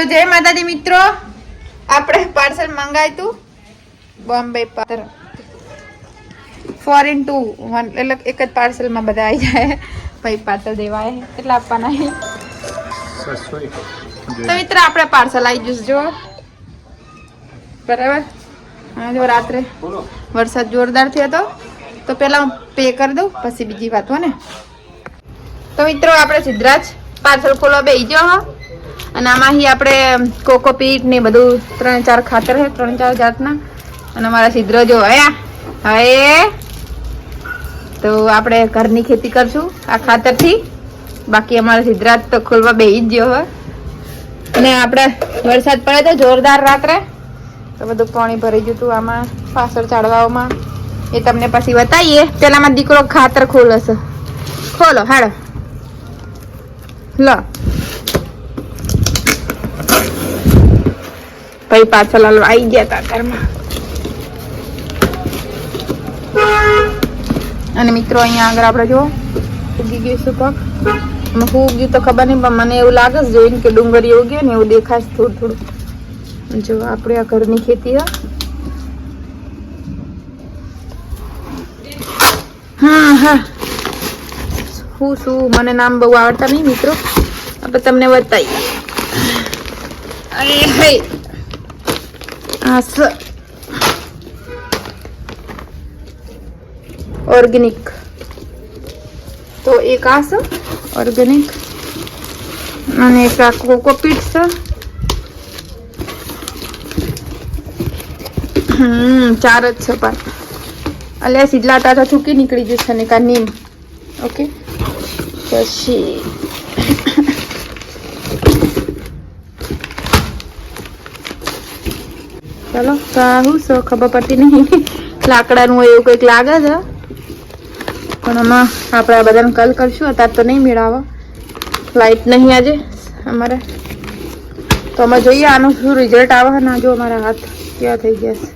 તો જય માતાજી મિત્રો. આપણે પાર્સલ મંગાવ્યું હતું બોમ્બે પર. ફોર ઇન ટુ વન એટલે એક જ પાર્સલમાં બધા આવી જાય. ભાઈ પાર્સલ દેવાય. એટલે આપવાના તો મિત્ર આપણે પાર્સલ આવી જશે જો બરાબર? હા જો રાત્રે. વરસાદ જોરદાર થયો હતો તો પહેલાં હું પે કરી દઉં, પછી બીજી વાત, હો ને? તો મિત્રો, આપણે સિદ્ધરાજ પાર્સલ ખોલવા બે જાઓ હો. અને આમાંથી આપણે કોકોપીટ ને બધું ત્રણ ચાર ખાતર છે, ત્રણ ચાર જાતના. અને અમારા સિદ્ધરો જો હયા હવે તો આપણે ઘરની ખેતી કરશું આ ખાતરથી. બાકી અમારા સિદ્ધરાજ તો ખોલવા બે જ ગયો હોય અને આપણે વરસાદ પડે તો જોરદાર રાત્રે. તો બધું પાણી ભરી ગયું હતું આમાં, પાછળ ચાડવાઓમાં એ તમને પછી બતાવીએ. પેલામાં દીકરો ખાતર ખોલશે. ખોલો હાડો લો. પછી પાછળ હાલો આવી ગયા તા ઘરમાં. અને મિત્રો અહીંયા આગળ આપણે જો ઉગી ગયું શું પગ હું ઉગ્યું તો ખબર નહીં પણ મને એવું લાગે છે જોઈને કે ડુંગળી ઉગ્યો ને એવું દેખાય છે થોડું થોડું. જો આપણે આ ઘરની ખેતી હા. હા હા. શું શું? મને નામ બહુ આવડતા નહીં મિત્રો. આપણે તમને બતાવીએ. અરે હે. આ સ ઓર્ગેનિક તો એક આ છે? ઓર્ગેનિક અને એક આ કોકોપીટ છે. હમ ચાર જ છે પણ અલે સીધલા તાતા છૂકી નીકળી જશે ને કા નીમ. ઓકે પછી ચલો સાહુ સો ખબર પડતી નહીં. લાકડાનું એવું કંઈક લાગે છે. પણ આમાં આપણે આ બધાને કલ કરશું. અત્યારે તો નહીં મેળાવો. લાઈટ નહીં આજે અમારે. તો અમે જોઈએ આનું શું રિઝલ્ટ આવે ના જો અમારા હાથ કેવા થઈ ગયા છે.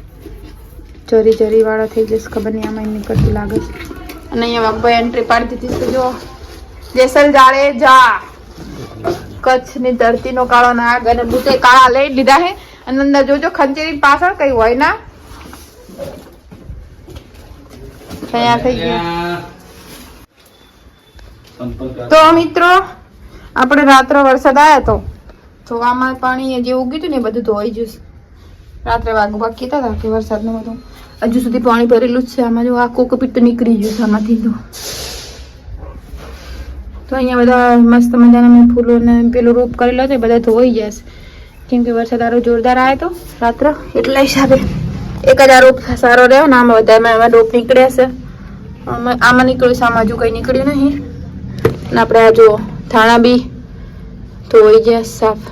જરી જરીવાળા થઈ જશે ખબર નહીં આમાં નીકળતી લાગે છે. અને અહીંયા વાઘભાઈ એન્ટ્રી પાડી દીધી છે. જો જેસલ જાડેજા કચ્છની ધરતીનો કાળો નાગ અને બુટે કાળા લઈ લીધા છે. અને અંદર જોજો ખંચેરી પાછળ કઈ હોય ના? તૈયાર થઈ ગયા. તો મિત્રો, આપણે રાત્રે વરસાદ આવ્યો તો ધોવામાં પાણી જે ઉગ્યું હતું ને બધું ધોઈ જશે રાત્રે વાગવા કીધા હતા કે વરસાદનું બધું હજુ સુધી પાણી ભરેલું જ છે. આમાં જો આ કોકપીટ તો નીકળી ગયું છે આમાંથી તો. તો અહીંયા બધા મસ્ત મજાના મેં ફૂલોને પેલું રોપ કરેલો છે, બધા ધોઈ જશે કેમ કે વરસાદ આરો જોરદાર આવ્યો તો, રાત્રે એટલા હિસાબે. એક જ આ રોપ સારો રહ્યો ને આમાં વધારે એમાં રોપ નીકળ્યા છે. આમાં નીકળ્યું છે, આમાં હજુ કંઈ નીકળ્યું નહીં. અને આપણે આ જો થાણા બી ધોઈ ગયા સાફ.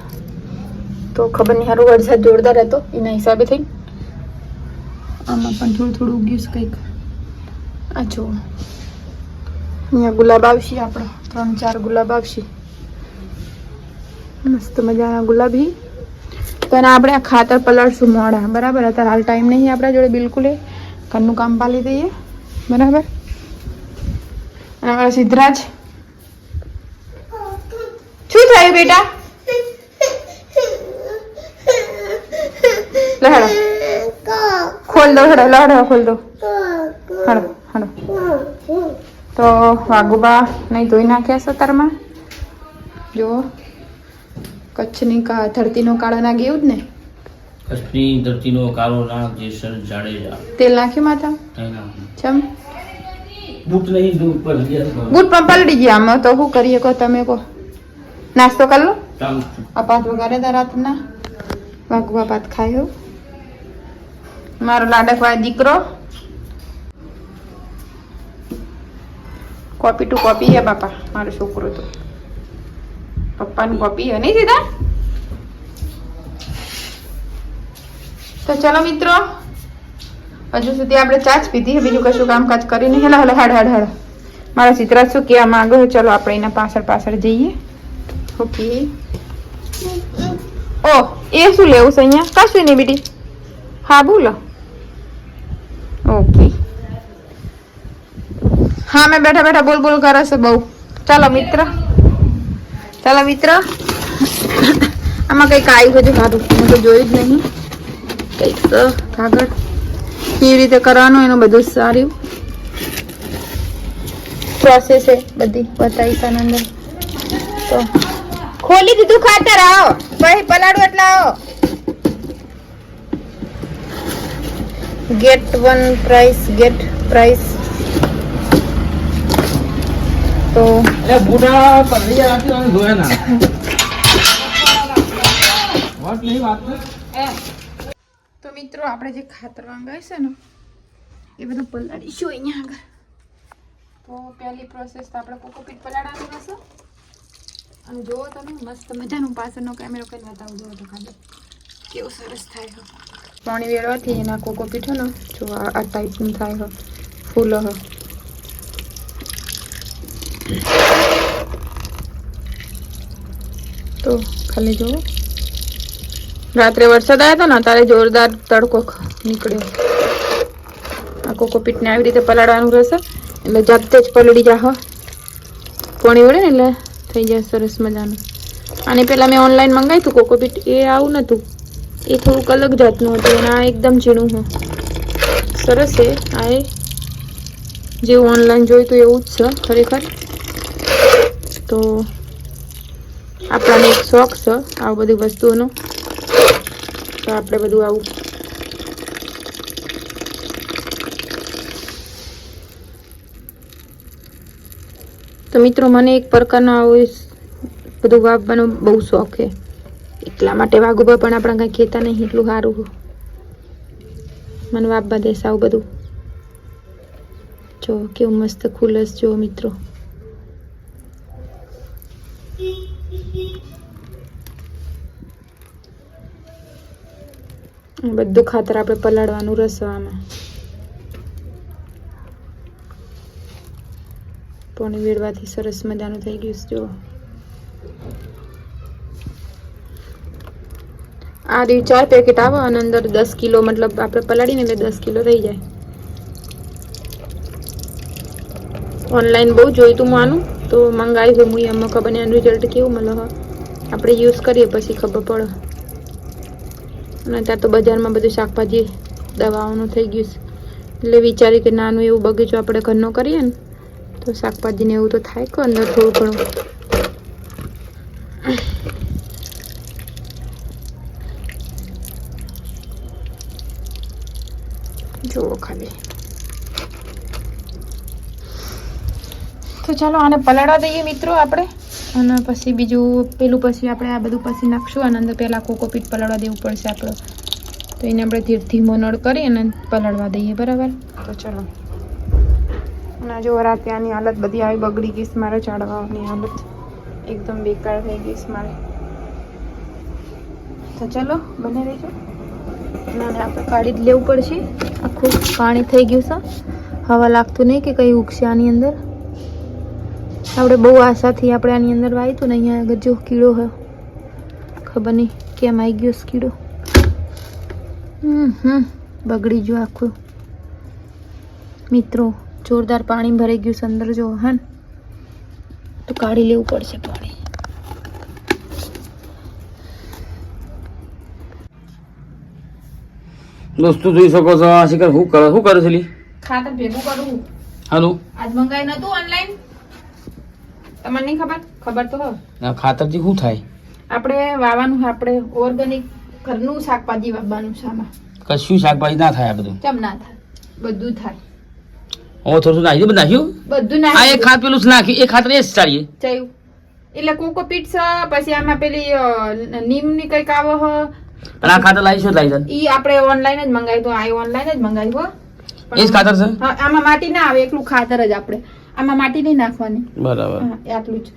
તો ખબર નહીં સારું વરસાદ જોરદાર હતો, એના હિસાબે થઈ. આમાં પણ થોડું થોડું ઉગ્યું છે કંઈક. આ જો. અહીંયા ગુલાબ આવશે આપણો, ત્રણ ચાર ગુલાબ આવશે. મસ્ત મજાના ગુલાબી તો એના આપણે આ ખાતર પલાળશું મોડા. બરાબર? અત્યારે હાલ ટાઈમ નહીં આપણા જોડે બિલકુલ એ. ઘરનું કામ પાલી દઈએ. બરાબર? અને અમારા સિદ્ધરાજ? શું થયું બેટા? લહેડો ખોલ દો હેડો લહેડો ખોલ દો. હડો હડો તો વાઘુબા નહીં ધોઈ નાખ્યા છે તારમાં જો કચ્છની કા ધરતીનો કાળો નાગ એવું જ ને? કચ્છની ધરતીનો કાળો નાગ જેસલ જાડેજા. તેલ નાખ્યું માથા? એના ચમ બૂટ નહીં દૂર પર ગયા બૂટ પણ પલળી ગયા. આમાં તો શું કરીએ કહો તમે કહો. નાસ્તો કરી લો. ચાલુ. આ પાત વગાડે તા રાતના. વાઘવા પાત ખાયો મારો લાડકવાય દીકરો. કોપી ટુ કોપી હે બાપા મારો છોકરો તો. પપ્પાનું કોપી નહીં સીધા? તો ચલો મિત્રો, હજુ સુધી આપણે ચા જ પીધી બીજું કશું કામકાજ કરીને હેલા હેલા, હાડ હાડ હાડ. મારા ચિત્રા શું કહેવા માંગો છો? ચલો આપણે એના પાછળ પાછળ જઈએ. ઓકે. ઓ, એ શું લેવું છે અહીંયા? કશું નહીં બીટી. હા, બોલો. ઓકે. હા, મેં બેઠા બેઠા બોલ બોલ કરે છે બહુ. ચાલો, મિત્ર. ચાલો મિત્ર. આમાં કંઈક આવ્યું છે સારું મેં તો જોયું જ નહીં. કંઈક કાગળ. કેવી રીતે કરવાનું એનું બધું સારું. પ્રોસેસ છે બધી બતાવી છે અંદર. તો. ખોલી દીધું ખાતર, આવો. પછી પલાડું એટલે આવો. Get one price get price તો તો. મિત્રો આપણે જે ખાતર વાંગાય છે ને એ બધું પલાળીશું અહીંયા આગળ. તો પહેલી પ્રોસેસ તો આપણે કોકોપીટ પલાળવાનું રહેશે. અને જુઓ તમે મસ્ત મજાનું પાછળનો કેમેરો કરીને બતાવું જુઓ તો ખાલી કેવું સરસ થાય છે પાણી વેળવાથી એના કોકોપીટ હોય ને જો આ ટાઈપનું થાય છે ફૂલો હ. તો ખાલી જુઓ. રાત્રે વરસાદ આવ્યો હતો ને ત્યારે જોરદાર તડકો નીકળ્યો. આ કોકોપીટને આવી રીતે પલાળવાનું રહેશે. એટલે જાતે જ પલળી જા પોણી વળે ને એટલે થઈ જાય સરસ મજાનું. અને પહેલાં મેં ઓનલાઈન મંગાવ્યું હતું કોકોપીટ એ આવું નહોતું એ થોડુંક અલગ જાતનું હતું અને આ એકદમ ઝીણું હું સરસ છે. આ એ જેવું ઓનલાઈન જોયું હતું એવું જ છે ખરેખર. તો આપણાને એક શોખ છે, આવું બધી વસ્તુઓનો. તો આપણે બધું આવું. તો મિત્રો, મને એક પ્રકારનો આવો બધું વાવવાનો બહુ શોખ છે. એટલા માટે વાઘુબા પણ આપણે કાંઈ ખેતા નહીં, એટલું સારું મને વાવવા દેશ આવું બધું. જો, કેવું મસ્ત ખુલસ જો, મિત્રો આ બધું ખાતર આપણે પલાળવાનું રસવામાં. પાણી વેડવાથી સરસ મજાનું થઈ ગયું જો આ રહ્યું ચાર પેકેટ આવે અને અંદર દસ કિલો મતલબ આપણે પલાળીને એટલે દસ કિલો થઈ જાય. ઓનલાઈન બહુ જોઈતું હું આનું, તો મંગાવ્યું હોય, હું એમાં ખબર એનું રિઝલ્ટ કેવું મળે આપણે યુઝ કરીએ, પછી ખબર પડે. અને ત્યાં તો બજારમાં બધું શાકભાજી, દવાઓનું થઈ ગયું છે. એટલે વિચારી કે નાનું એવું બગીચો આપણે ઘરનો કરીએ ને, તો શાકભાજીને એવું તો થાય કે અંદર થોડું ઘણું? જુઓ ખાલી. તો ચાલો આને પલાળવા દઈએ મિત્રો આપણે. અને પછી બીજું, પેલું પછી આપણે આ બધું પછી નાખશું અને અંદર પહેલાં કોકોપીટ પલાળવા દેવું પડશે આપણે. તો એને આપણે ધીર ધીમો નળ કરી અને પલાળવા દઈએ, બરાબર? તો ચલો. અને જો રાતે આની હાલત બધી આવી બગડી ગઈ મારે ચાળવાની હાલત એકદમ બેકાર થઈ ગઈ મારે. તો ચલો, બને રહેજો. અને આપણે કાઢી જ લેવું પડશે. આખું પાણી થઈ ગયું છે. હવા લાગતું નહીં કે કંઈ ઉગશે આની અંદર? આપણે બહુ આશાથી આપણે આની અંદર વાવ્યું હતું ને અહીંયા આગળ જો કીડો હોય ખબર નહીં કેમ આવી ગયો કીડો. હમ બગડી ગયું આખું. મિત્રો જોરદાર પાણી ભરાઈ ગયું છે અંદર જો હા ને તો કાઢી લેવું પડશે પાણી. દોસ્તો જોઈ શકો છો આ શિખર શું કરે શું કરે છે ખાતર ભેગું કરવું હાલો. આજ મંગાઈ નતું ઓનલાઈન તમને નહીં ખબર? ખબર તો હોય. આ ખાતરથી શું થાય? આપણે વાવવાનું આપણે ઓર્ગેનિક ઘરનું શાકભાજી વાવવાનું છે આમાં. કશું શાકભાજી ના થાય આ બધું? કેમ ના થાય? બધું થાય. ઓ થોડું નાખ્યું બધું નાખ્યું? બધું આ એક ખાત પેલું નાખ્યું એક ખાતર એ જ ચાલીએ. ચાલ્યું એટલે કોકોપીટ છે પછી આમાં પેલી નીમ નીમની કંઈક આવો હ. અને આ ખાતર લાવી શું લાવી ઈ આપણે ઓનલાઈન જ મંગાવ્યું તો આ ઓનલાઈન જ મંગાવ્યું હો. એ જ ખાતર છે? હા, આમાં માટી ના આવે એકલું ખાતર જ આપણે. આમાં માટી નહીં નાખવાની. બરાબર. હા, આટલું જ.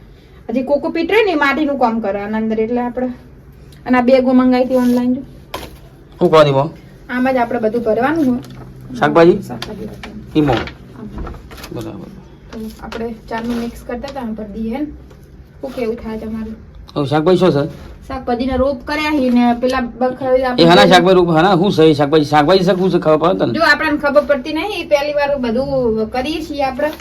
હજી કોકોપીટ રહે ને માટીનું કામ કરે આના અંદર એટલે આપણે અને આ બેગો મંગાવી હતી ઓનલાઈન જો. શું કહો દીમો આમાં જ આપણે બધું ભરવાનું હોય. શાકભાજી? શાકભાજી ઈમો. બરાબર. આપણે ચારનું મિક્સ કરતા હતા પર દઈએ હે શું કેવું થાય તમારું? હવે શાકભાજી શું છે? શાકભાજીના રોપ કર્યા છે ને પેલા બખરાવી એ હાના શાકભાજી રૂપ હાના શું છે શાકભાજી? શાકભાજી શાક શું છે ખબર પડે ને જો આપણને ખબર પડતી નહીં પહેલી વાર બધું કરીએ છીએ આપણે.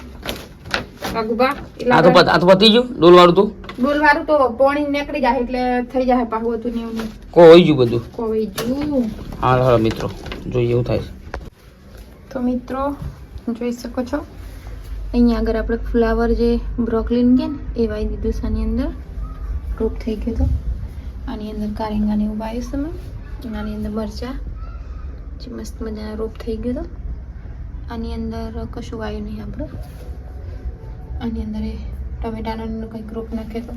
આ તો આ તો પતી ગયું ડોલ વાળું તો? ડોલ વાળું તો પોણી નીકળી જાય એટલે થઈ જાય પાહું હતું ને એવું નહીં. કો હોઈ ગયું બધું? કોઈ જુ હાલ હાલ મિત્રો. જોઈએ એવું થાય તો મિત્રો જોઈ શકો છો. અહીંયા આગળ આપણે ફ્લાવર જે બ્રોકલીન કે ને એ વાવી દીધું છે આની અંદર. રોપ થઈ ગયો તો. આની અંદર કારેંગાને એવું વાવ્યું છે મેં આની અંદર મરચાં. જે મસ્ત મજાના રોપ થઈ ગયો તો. આની અંદર કશું વાયું નહીં આપણે. આની અંદર એ ટમેટાનો કંઈક રોપ નાખે તો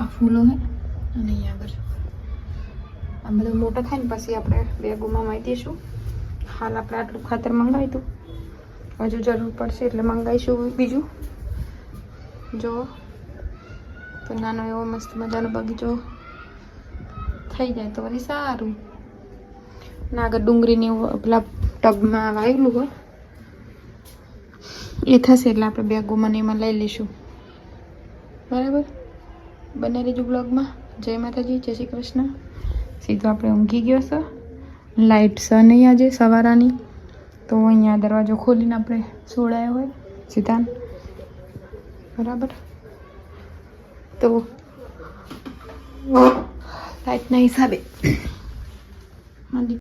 આ ફૂલો હે અને અહીંયા આગળ આ બધું મોટો થાય ને પછી આપણે બેગોમાં મારી દઈશું. હાલ આપણે આટલું ખાતર મંગાવ્યું હતું. હજુ જરૂર પડશે એટલે મંગાવીશું બીજું. જો, તો નાનો એવો મસ્ત મજાનો બગીચો થઈ જાય તો વળી સારું. ના આગળ ડુંગળીની પેલા ટબમાં વાવેલું હોય. એ થશે એટલે આપણે બેગોમાં ને એમાં લઈ લઈશું. બરાબર? બને રહેજો બ્લોગમાં. જય માતાજી, જય શ્રી કૃષ્ણ. સીધો આપણે ઊંઘી ગયો છે. લાઇટ છે નહીં આજે સવારાની. તો અહીંયા દરવાજો ખોલીને આપણે સોડાયો હોય. સીધા બરાબર? તો લાઇટના હિસાબે.